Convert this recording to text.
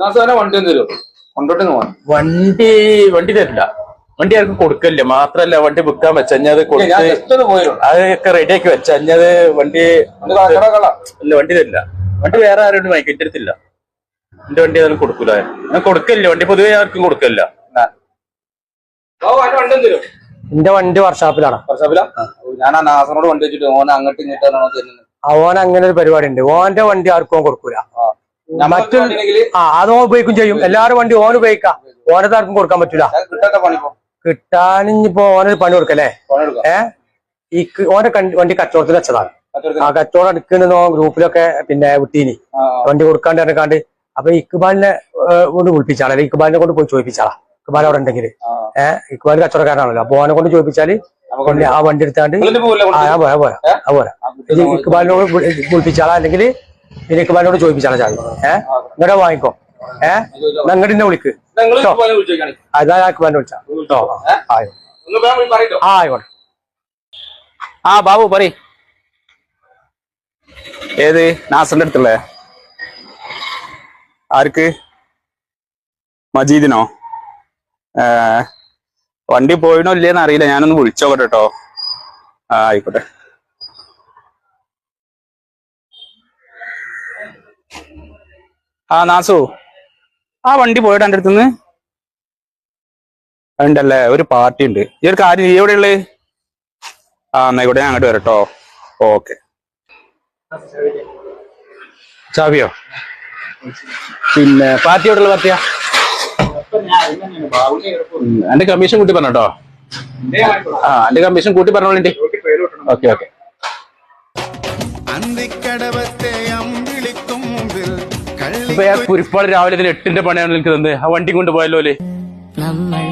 നാസാനെ വണ്ടി തരുമോ? കൊണ്ടോട്ട് പോവാൻ വണ്ടി വണ്ടി തരില്ല. വണ്ടി ആർക്കും കൊടുക്കില്ല മാത്രല്ല വണ്ടി വിൽക്കാൻ വെച്ച അത് ഞാൻ കൊടുത്ത് ആക്കി വെച്ച അത് വണ്ടി ഇല്ല വണ്ടി തരില്ല. വണ്ടി വേറെ ആരോടും വാങ്ങിക്കാൻ എടുത്തില്ല. എന്റെ വണ്ടി അതൊന്നും കൊടുക്കൂല. ഞാൻ കൊടുക്കില്ല വണ്ടി പൊതുവെ ആർക്കും കൊടുക്കില്ല എന്റെ വണ്ടി വർഷാപ്പിലാണ്. വർഷാപ്പില? ഞാൻ നാസറോട് വണ്ടി വെച്ചിട്ട് ഓനെ അങ്ങോട്ട് ഇങ്ങോട്ടാണോ തരുന്നത്. ഓൻ അങ്ങനെ ഒരു പരിപാടി ഉണ്ട് ഓന്റെ വണ്ടി ആർക്കും ഓൻ കൊടുക്കൂല. മറ്റു ആ അത് ഓൻ ഉപയോഗിക്കും ചെയ്യും. എല്ലാരും വണ്ടി ഓൻ ഉപയോഗിക്കാം. ഓനത് ആർക്കും കൊടുക്കാൻ പറ്റൂല. കിട്ടാനിപ്പോ ഓനൊരു പണി കൊടുക്കല്ലേ ഏ? ഈ ഓന്റെ വണ്ടി കച്ചവടത്തിൽ വെച്ചതാണ്. ആ കച്ചവടം എടുക്കുന്ന ഗ്രൂപ്പിലൊക്കെ പിന്നെ വിട്ടീനി. വണ്ടി കൊടുക്കാണ്ട് ഇറക്കാണ്ട് അപ്പൊ ഇക്ബാലിനെ കൊണ്ട് വിളിപ്പിച്ചാളെ. അല്ലെങ്കിൽ ഇക്ബാലിനെ കൊണ്ട് പോയി ചോദിപ്പിച്ചാളാ. ഇക്ബാൽ അവിടെ ഉണ്ടെങ്കിൽ ഏഹ് ഇക്ബാൽ കച്ചവടക്കാരനാണല്ലോ. അപ്പൊ ഓനെ കൊണ്ട് ചോദിപ്പിച്ചാൽ ആ വണ്ടി എടുത്താണ്ട് ആ പോരാ പോരാ ആ പോരാ. ഇക്ബാലിനോട് വിളിപ്പിച്ചാളാ. അല്ലെങ്കിൽ പിന്നെ ഇക്ബാലിനോട് ചോദിപ്പിച്ചാളാ ചാവി ഏഹ് ഇങ്ങടെ വാങ്ങിക്കോ. ഏഹ് അങ്ങോട്ട് എന്നെ വിളിക്ക്. അതാ ഞാൻ വിളിച്ചോ. ആ ആയിക്കോട്ടെ. ആ ബാബു പറ ഏത്? നാസറിന്റെ അടുത്തുള്ളേ? ആർക്ക്? മജീദിനോ? ഏ, വണ്ടി പോയിനോ ഇല്ലേന്ന് അറിയില്ല. ഞാനൊന്ന് വിളിച്ചോക്കട്ടെ കേട്ടോ ആ ആയിക്കോട്ടെ. ആ നാസു. ആ വണ്ടി പോയിട്ട് എന്റെ അടുത്തുനിന്ന്? ഉണ്ടല്ലേ ഒരു പാർട്ടി ഉണ്ട്. ഈ ഒരു കാര്യം നീ എവിടെ ഉള്ളത് ആ എന്നായിക്കോട്ടെ ഞാൻ അങ്ങോട്ട് വരട്ടോ. ഓക്കെ. ചാവിയോ? പിന്നെ പാർട്ടി എവിടെയുള്ള പാർട്ടിയാ? എന്റെ കമ്മീഷൻ കൂട്ടി പറഞ്ഞോ ആ എന്റെ കമ്മീഷൻ കൂട്ടി പറഞ്ഞോളി. Okay okay. അന്തിക്കടവത്തെ മുമ്പിൽ ഇപ്പൊ ഞാൻ കുരിപ്പാട് രാവിലെ ഇതിന് എട്ടിന്റെ പണിയാണ് നിൽക്കുന്നത് തന്നെ ആ വണ്ടി കൊണ്ട് പോയല്ലോ അല്ലേ? നമ്മൾ